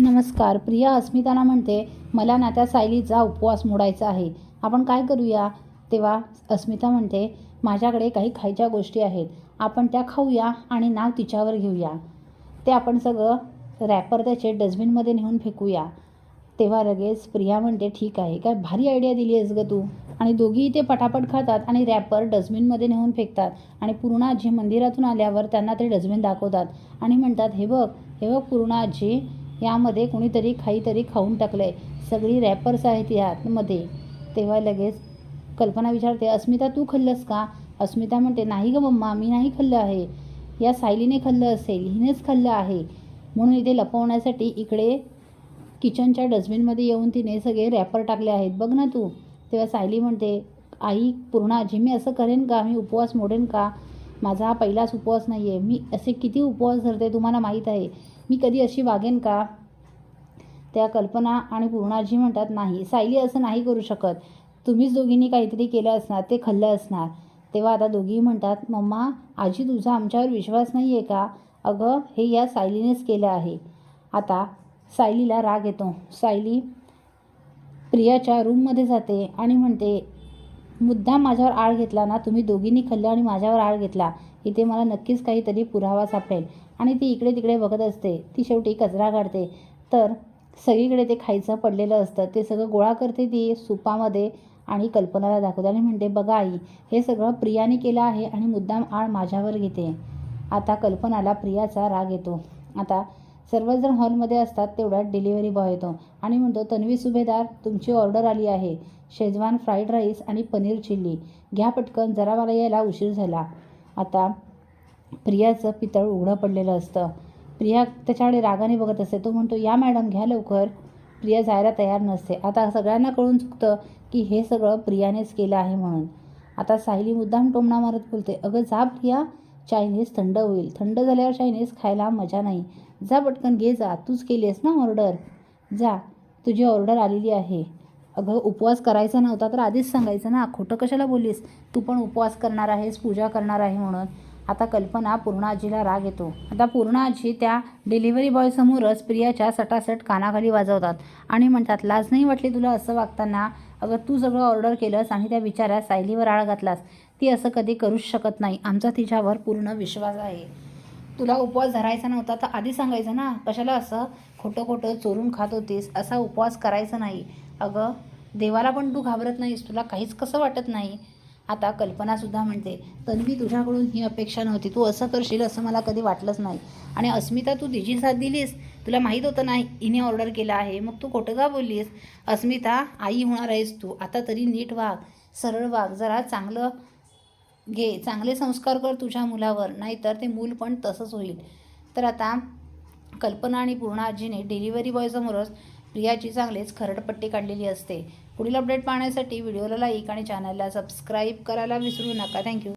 नमस्कार प्रिया अस्मिताला म्हणते मला ना त्या सायलीचा उपवास मोडायचा आहे. आपण काय करूया? तेव्हा अस्मिता म्हणते माझ्याकडे काही खायच्या गोष्टी आहेत. आपण त्या खाऊया आणि नाव तिच्यावर घेऊया. ते आपण सगळं रॅपर त्याचे डस्टबिनमध्ये नेऊन फेकूया. तेव्हा लगेच प्रिया म्हणते ठीक आहे. काय भारी आयडिया दिली आहेस गं तू. आणि दोघीही ते पटापट खातात आणि रॅपर डस्टबिनमध्ये नेऊन फेकतात. आणि पूर्ण आजी मंदिरातून आल्यावर त्यांना ते डस्टबिन दाखवतात. आणि म्हणतात हे बघ हे बघ पूर्ण आजी यामध्ये कुणीतरी काहीतरी खाऊन टाकलं आहे सगळी रॅपर्स आहेत यामध्ये तेव्हा लगेच कल्पना विचारते अस्मिता तू खाल्लंस का? अस्मिता म्हणते नाही गं मम्मा मी नाही खाल्लं आहे. या सायलीने खाल्लं असेल हिनेच खाल्लं आहे. म्हणून इथे लपवण्यासाठी इकडे किचनच्या डस्टबिनमध्ये येऊन तिने सगळे रॅपर टाकले आहेत. बघ ना तू. तेव्हा सायली म्हणते आई पूर्ण आजी मी असं करेन का? मी उपवास मोडेन का? माझा हा पहिलाच उपवास नाही आहे मी असे किती उपवास धरते तुम्हाला माहीत आहे. मी कधी अशी वागेन का? त्या कल्पना आणि पूर्णाजी म्हणतात नाही सायली असं नाही करू शकत. तुम्हीच दोघींनी काहीतरी केलं असणार ते खाल्लं असणार. तेव्हा आता दोघीही म्हणतात मम्मा आजी तुझा आमच्यावर विश्वास नाही आहे का? अगं हे या सायलीनेच केलं आहे. आता सायलीला राग येतो. सायली प्रियाच्या रूममध्ये जाते आणि म्हणते मुद्दाम माझ्यावर आळ घेतला ना तुम्ही दोघींनी खाल्लं आणि माझ्यावर आळ घेतला. इथे मला नक्कीच काहीतरी पुरावा सापडेल. आणि ती इकडे तिकडे बघत असते. ती शेवटी कचरा काढते. तर सगळीकडे ते खायचं पडलेलं असतं. ते सगळं गोळा करते ती सुपामध्ये आणि कल्पनाला दाखवते आणि म्हणते बघा आई हे सगळं प्रियाने केलं आहे आणि मुद्दाम आळ माझ्यावर घेते. आता कल्पनाला प्रियाचा राग येतो. आता सर्वजण हॉलमध्ये असतात तेवढ्यात डिलिव्हरी बॉय येतो आणि म्हणतो तन्वी सुभेदार तुमची ऑर्डर आली आहे. शेजवान फ्राईड राईस आणि पनीर चिल्ली. घ्या पटकन जरा मला यायला उशीर झाला. आता प्रियाचं पितळ उघडं पडलेलं असतं. प्रिया त्याच्याकडे रागाने बघत असते. तो म्हणतो या मॅडम घ्या लवकर. प्रिया जायला तयार नसते. आता सगळ्यांना कळून चुकतं की हे सगळं प्रियानेच केलं आहे म्हणून. आता सायली मुद्दाम टोमणा मारत बोलते अगं जा प्रिया चायनीज थंड होईल. थंड झाल्यावर चायनीज खायला मजा नाही. जा पटकन घे जा. तूच केली आहेस ना ऑर्डर. जा. तुझी ऑर्डर आलेली आहे. अगं उपवास करायचा नव्हता तर आधीच सांगायचं ना. खोटं कशाला बोललीस? तू पण उपवास करणार आहेस पूजा करणार आहे म्हणून. आता कल्पना पूर्णाजीला राग येतो. आता पूर्णाजी त्या डिलिव्हरी बॉयसमोरच प्रियाच्या सटासट कानाखाली वाजवतात आणि म्हणतात लाज नाही वाटली तुला असं वागताना? अगं तू सगळं ऑर्डर केलंस आणि त्या बिचाऱ्या सायलीवर आळ घातलास. ती असं कधी करूच शकत नाही. आमचा तिच्यावर पूर्ण विश्वास आहे. तुला उपवास धरायचा नव्हता तर आधी सांगायचं ना? कशाला असं खोटं खोटं चोरून खात होतीस? असा उपवास करायचा नाही. अगं देवाला पण तू घाबरत नाहीस. तुला काहीच कसं वाटत नाही? आता कल्पनासुद्धा म्हणते तन्वी तुझ्याकडून ही अपेक्षा नव्हती. तू असं करशील असं मला कधी वाटलंच नाही. आणि अस्मिता तू तिची साथ दिलीस? तुला माहीत होतं नाही. हिने ऑर्डर केला आहे. मग तू खोटं का बोललीस? अस्मिता आई होणार आहेस तू. आता तरी नीट वाघ सरळ वाघ जरा चांगलं घे. चांगले संस्कार कर तुझ्या मुलावर. नाहीतर ते मूल पण तसंच होईल. तर आता कल्पना आणि पूर्ण आजीने डिलिव्हरी बॉयसमोरच प्रियाची चांगलीच खरडपट्टी काढलेली असते. पुढील अपडेट पाहण्यासाठी व्हिडिओला लाईक आणि चॅनलला सबस्क्राईब करायला विसरू नका. थँक्यू